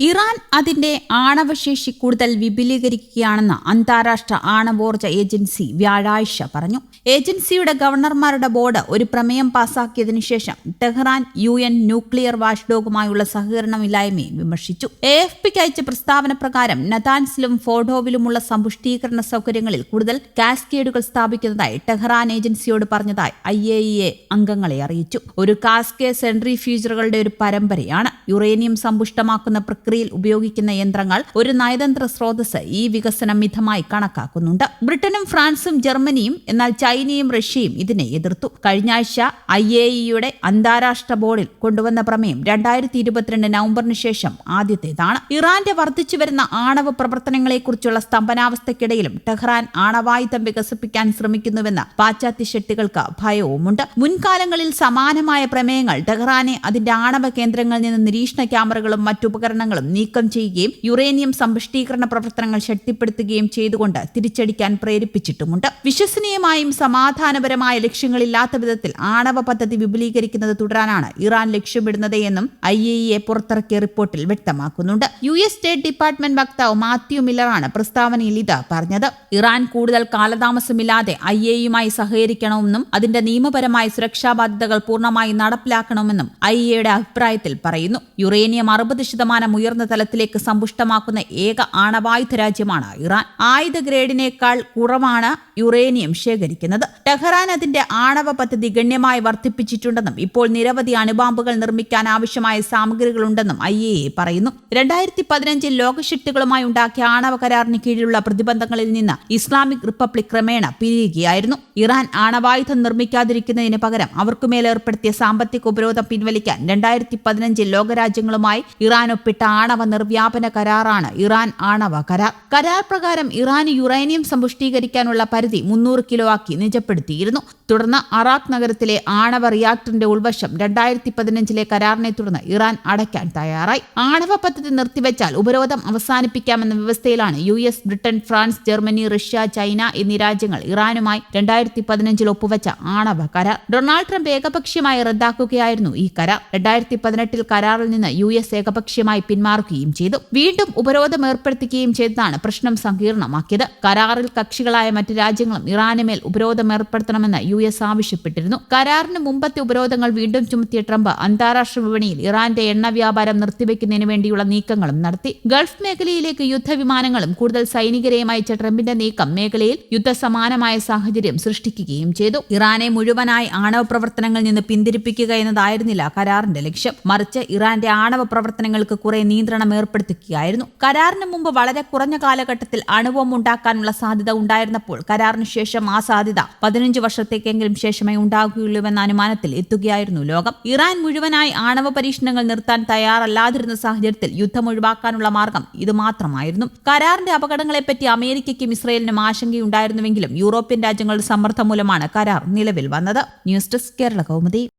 Iran അതിന്റെ ആണവശേഷി കൂടുതൽ വിപുലീകരിക്കുകയാണെന്ന് അന്താരാഷ്ട്ര ആണവോർജ ഏജൻസി വ്യാഴാഴ്ച പറഞ്ഞു. ഏജൻസിയുടെ ഗവർണർമാരുടെ ബോർഡ് ഒരു പ്രമേയം പാസാക്കിയതിനു ശേഷം ടെഹ്റാൻ യു എൻ ന്യൂക്ലിയർ വാഷ്ഡോഗുമായുള്ള സഹകരണമില്ലായ്മയെ വിമർശിച്ചു. എ എഫ് പിക്ക് അയച്ച പ്രസ്താവന പ്രകാരം നതാൻസിലും ഫോഡോവിലുമുള്ള സമ്പുഷ്ടീകരണ സൗകര്യങ്ങളിൽ കൂടുതൽ കാസ്കേഡുകൾ സ്ഥാപിക്കുന്നതായി ടെഹ്റാൻ ഏജൻസിയോട് പറഞ്ഞതായി ഐ എ ഇ എ അംഗങ്ങളെ അറിയിച്ചു. ഒരു കാസ്കേ സെൻട്രി ഫ്യൂച്ചറുകളുടെ ഒരു പരമ്പരയാണ്. യുറേനിയം സമ്പുഷ്ടമാക്കുന്ന പ്രക്രിയയിൽ ഉപയോഗിക്കുന്ന യന്ത്രങ്ങൾ ഒരു നയതന്ത്ര സ്രോതസ് ഈ വികസനം മിതമായി കണക്കാക്കുന്നുണ്ട്. ബ്രിട്ടനും ഫ്രാൻസും ജർമ്മനിയും എന്നാൽ ചൈനയും റഷ്യയും ഇതിനെ എതിർത്തു. കഴിഞ്ഞ ആഴ്ച ഐ എ ഇയുടെ അന്താരാഷ്ട്ര ബോർഡിൽ കൊണ്ടുവന്ന പ്രമേയം രണ്ടായിരത്തി ഇരുപത്തിരണ്ട് നവംബറിന് ശേഷം ആദ്യത്തേതാണ്. ഇറാന്റെ വർദ്ധിച്ചുവരുന്ന ആണവ പ്രവർത്തനങ്ങളെക്കുറിച്ചുള്ള സ്തംഭനാവസ്ഥയ്ക്കിടയിലും ടെഹ്റാൻ ആണവായുധം വികസിപ്പിക്കാൻ ശ്രമിക്കുന്നുവെന്ന് പാശ്ചാത്യ ശക്തികൾക്ക് ഭയവുമുണ്ട്. മുൻകാലങ്ങളിൽ സമാനമായ പ്രമേയങ്ങൾ ടെഹ്റാനെ അതിന്റെ ആണവ കേന്ദ്രങ്ങളിൽ നിന്ന് നിരീക്ഷണ ക്യാമറകളും മറ്റുപകരണങ്ങളും നീക്കം ചെയ്യുകയും യുറേനിയം സമ്പുഷ്ടീകരണ പ്രവർത്തനങ്ങൾ ശക്തിപ്പെടുത്തുകയും ചെയ്തുകൊണ്ട് തിരിച്ചടിക്കാൻ പ്രേരിപ്പിച്ചിട്ടുമുണ്ട്. വിശ്വസനീയമായും സമാധാനപരമായ ലക്ഷ്യങ്ങളില്ലാത്ത വിധത്തിൽ ആണവ പദ്ധതി വിപുലീകരിക്കുന്നത് തുടരാനാണ് ഇറാൻ ലക്ഷ്യമിടുന്നത് എന്നും ഐ എ ഇ പുറത്തിറക്കിയ റിപ്പോർട്ടിൽ വ്യക്തമാക്കുന്നുണ്ട്. യു എസ് സ്റ്റേറ്റ് ഡിപ്പാർട്ട്മെന്റ് വക്താവ് മാത്യു മില്ലറാണ് പ്രസ്താവനയിൽ ഇത് പറഞ്ഞത്. ഇറാൻ കൂടുതൽ കാലതാമസമില്ലാതെ ഐ യുമായി സഹകരിക്കണമെന്നും അതിന്റെ നിയമപരമായ സുരക്ഷാ ബാധ്യതകൾ പൂർണമായി നടപ്പിലാക്കണമെന്നും ഐ എയുടെ അഭിപ്രായത്തിൽ പറയുന്നു. യുറേനിയം അറുപത് ശതമാനം ഉയർന്ന തലത്തിലേക്ക് സമ്പുഷ്ടമാക്കുന്ന ഏക ആണവായുധ രാജ്യമാണ് ഇറാൻ. ആയുധ ഗ്രേഡിനേക്കാൾ കുറവാണ് യുറേനിയം ശേഖരിക്കുന്നത്. ടെഹ്റാൻ അതിന്റെ ആണവ പദ്ധതി ഗണ്യമായി വർദ്ധിപ്പിച്ചിട്ടുണ്ടെന്നും ഇപ്പോൾ നിരവധി അണുബാമ്പുകൾ നിർമ്മിക്കാൻ ആവശ്യമായ സാമഗ്രികളുണ്ടെന്നും ഐ എ എ പറയുന്നു. രണ്ടായിരത്തി പതിനഞ്ചിൽ ലോകശക്തികളുമായി ഉണ്ടാക്കിയ ആണവ കരാറിന് കീഴിലുള്ള പ്രതിബന്ധങ്ങളിൽ നിന്ന് ഇസ്ലാമിക് റിപ്പബ്ലിക് ക്രമേണ പിരിയുകയായിരുന്നു. ഇറാൻ ആണവായുധം നിർമ്മിക്കാതിരിക്കുന്നതിന് പകരം അവർക്കുമേൽ ഏർപ്പെടുത്തിയ സാമ്പത്തിക ഉപരോധം പിൻവലിക്കാൻ രണ്ടായിരത്തി പതിനഞ്ചിൽ ലോകരാജ്യങ്ങളുമായി ഇറാൻ ഒപ്പിട്ട ആണവ നിർവ്യാപന കരാറാണ് ഇറാൻ ആണവ കരാർ. കരാർ പ്രകാരം ഇറാന് യുറേനിയം സമ്പുഷ്ടീകരിക്കാനുള്ള പരിധി മുന്നൂറ് കിലോ ആക്കി നിജപ്പെടുത്തിയിരുന്നു. തുടർന്ന് അറാഖ് നഗരത്തിലെ ആണവ റിയാക്ടറിന്റെ ഉൾവശം രണ്ടായിരത്തി പതിനഞ്ചിലെ കരാറിനെ തുടർന്ന് ഇറാൻ അടയ്ക്കാൻ തയ്യാറായി. ആണവ പദ്ധതി നിർത്തിവെച്ചാൽ ഉപരോധം അവസാനിപ്പിക്കാമെന്ന വ്യവസ്ഥയിലാണ് U S Britain France Germany Russia China എന്നീ രാജ്യങ്ങൾ ഇറാനുമായി രണ്ടായിരത്തി പതിനഞ്ചിൽ ഒപ്പുവെച്ച ആണവ കരാർ. ഡൊണാൾഡ് ട്രംപ് ഏകപക്ഷീയമായി റദ്ദാക്കുകയായിരുന്നു ഈ കരാർ. രണ്ടായിരത്തി പതിനെട്ടിൽ കരാറിൽ നിന്ന് യു എസ് ഏകപക്ഷീയമായി പിന്മാറുകയും ചെയ്തു. വീണ്ടും ഉപരോധം ഏർപ്പെടുത്തുകയും ചെയ്തതാണ് പ്രശ്നം സങ്കീർണമാക്കിയത്. കരാറിൽ കക്ഷികളായ മറ്റ് രാജ്യങ്ങളും ഇറാനുമേൽ ഉപരോധം ഏർപ്പെടുത്തണമെന്ന് യു എസ് ആവശ്യപ്പെട്ടിരുന്നു. കരാറിന് മുമ്പത്തെ ഉപരോധങ്ങൾ വീണ്ടും ചുമത്തിയ ട്രംപ് അന്താരാഷ്ട്ര വിപണിയിൽ ഇറാന്റെ എണ്ണ വ്യാപാരം നിർത്തിവെക്കുന്നതിന് വേണ്ടിയുള്ള നീക്കങ്ങളും നടത്തി. ഗൾഫ് മേഖലയിലേക്ക് യുദ്ധവിമാനങ്ങളും കൂടുതൽ സൈനികരെയും അയച്ച ട്രംപിന്റെ നീക്കം മേഖലയിൽ യുദ്ധസമാനമായ സാഹചര്യം സൃഷ്ടിക്കുകയും ചെയ്തു. ഇറാനെ മുഴുവനായി ആണവ പ്രവർത്തനങ്ങളിൽ നിന്ന് പിന്തിരിപ്പിക്കുക എന്നതായിരുന്നില്ല കരാറിന്റെ ലക്ഷ്യം. മറിച്ച് ഇറാന്റെ ആണവ പ്രവർത്തനങ്ങൾക്ക് കുറെ നിയന്ത്രണം ഏർപ്പെടുത്തുകയായിരുന്നു. കരാറിന് മുമ്പ് വളരെ കുറഞ്ഞ കാലഘട്ടത്തിൽ അണുബോംബ് ഉണ്ടാക്കാനുള്ള സാധ്യത ഉണ്ടായിരുന്നപ്പോൾ കരാറിന് ശേഷം ആ സാധ്യത പതിനഞ്ച് വർഷത്തേക്കെങ്കിലും ശേഷമേ ഉണ്ടാകുകയുള്ളൂവെന്ന അനുമാനത്തിൽ എത്തുകയായിരുന്നു ലോകം. ഇറാൻ മുഴുവനായി ആണവ പരീക്ഷണങ്ങൾ നിർത്താൻ തയ്യാറല്ലാതിരുന്ന സാഹചര്യത്തിൽ യുദ്ധം ഒഴിവാക്കാനുള്ള മാർഗം ഇത് മാത്രമായിരുന്നു കരാറിന്റെ അപകടങ്ങളെപ്പറ്റി അമേരിക്കയ്ക്കും ഇസ്രയേലിനും ആശങ്കയുണ്ടായിരുന്നുവെങ്കിലും യൂറോപ്യൻ രാജ്യങ്ങളുടെ സമ്മർദ്ദം മൂലമാണ് കരാർ നിലവിൽ വന്നത്. News desk Kerala Kaumudi.